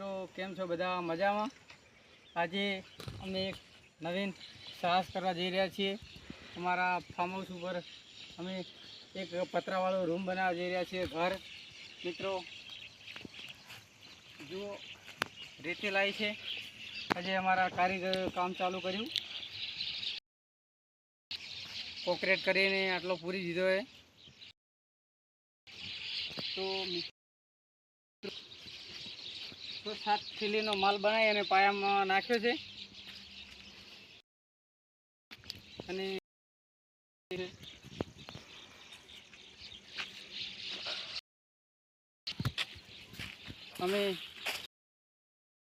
મિત્રો, કેમ છો બધા? મજામાં? આજે અમે એક નવીન સાહસ કરવા જઈ રહ્યા છીએ. અમારા ફાર્મ હાઉસ ઉપર અમે એક પતરાવાળો રૂમ બનાવવા જઈ રહ્યા છીએ ઘર. મિત્રો, જુઓ, રીતે લાવી છે. આજે અમારા કારીગર કામ ચાલુ કર્યું. કોકરેટ કરીને આટલો પૂરી દીધો હોય તો તો સાત થેલીનો માલ બનાવી અને પાયામાં નાખ્યો છે. અને અમે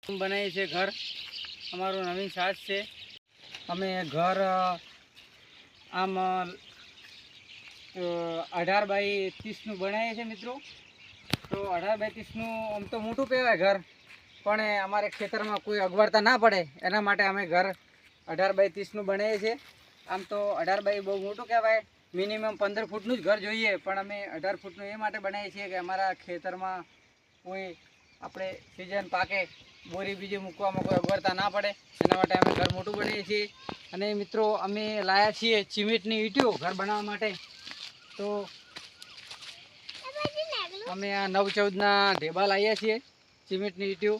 બનાવીએ છીએ ઘર. અમારું નવીન સાસ છે. અમે ઘર આમ અઢાર બાય ત્રીસનું બનાવીએ છીએ મિત્રો. તો અઢાર બાય ત્રીસનું આમ તો મોટું કહેવાય ઘર. પણ અમારે ખેતરમાં કોઈ અગવડતા ના પડે. એના માટે અમે ઘર અઢાર બાય ત્રીસનું બનાવીએ છીએ. આમ તો અઢાર બાય બહુ મોટું કહેવાય. મિનિમમ પંદર ફૂટનું જ ઘર જોઈએ, પણ અમે અઢાર ફૂટનું એ માટે બનાવીએ છીએ કે અમારા ખેતરમાં કોઈ આપણે સિઝન પાકે, બોરી બીજી મૂકવામાં કોઈ અગવડતા ના પડે. એના માટે અમે ઘર મોટું બનાવીએ છીએ. અને મિત્રો, અમે લાયા છીએ ચીમેટની ઈંટીઓ ઘર બનાવવા માટે. તો અમે આ નવ ચૌદના ઢેબા લાવ્યા છીએ ચીમેટની ઈંટીઓ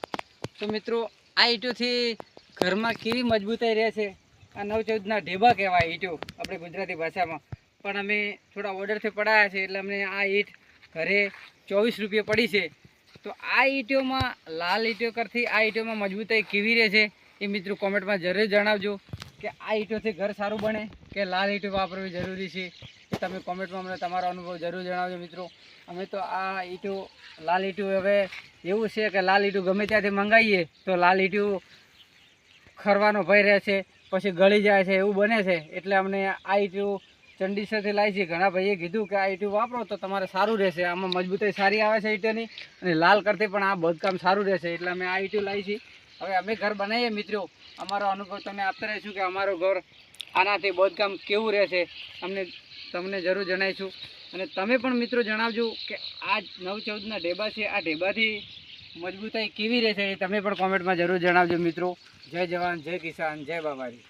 તો મિત્રો, આ ઈંટોથી ઘરમાં કેવી મજબૂતાઈ રહે છે? આ નવ ચૌદના ઢેબા કહેવાય ઈંટો આપણે ગુજરાતી ભાષામાં. પણ અમે થોડા ઓર્ડરથી પડાયા છે, એટલે અમને આ ઈંટ ઘરે ચોવીસ રૂપિયા પડી છે. તો આ ઈંટોમાં, લાલ ઈંટો કરતી આ ઈંટોમાં મજબૂતાઈ કેવી રહે છે એ મિત્રો કોમેન્ટમાં જરૂર જણાવજો કે આ ઈંટોથી ઘર સારું બને. કે લાલ ઈંટ વાપરવી જરૂરી છે એ તમે કોમેન્ટમાં અમને તમારો અનુભવ જરૂર જણાવજો મિત્રો. અમે તો આ ઈંટું, લાલ ઈંટું હવે એવું છે કે લાલ ઈંટું ગમે ત્યાંથી મંગાવીએ તો લાલ ઈંટું ખરવાનો ભય રહે છે, પછી ગળી જાય છે, એવું બને છે. એટલે અમને આ ઈંટું ચંડીસરથી લાવી છે. ઘણા ભાઈએ કીધું કે આ ઈંટું વાપરો તો તમારે સારું રહેશે. આમાં મજબૂતાઈ સારી આવે છે ઈંટની અને લાલ કરતી પણ આ બધકામ સારું રહેશે. એટલે અમે આ ઈંટું લાવી છીએ હવે અમે ઘર બનાવીએ મિત્રો. અમારો અનુભવ તમે આપતા રહીશું કે અમારું ઘર આનાથી બોધકામ કેવું રહેશે, અમને, તમને જરૂર જણાવીશું. અને તમે પણ મિત્રો જણાવજો કે આ નવ ચૌદના ઢેબા છે, આ ઢેબાથી મજબૂતાઈ કેવી રહેશે એ તમે પણ કોમેન્ટમાં જરૂર જણાવજો મિત્રો. જય જવાન, જય કિસાન, જય બાબાજી.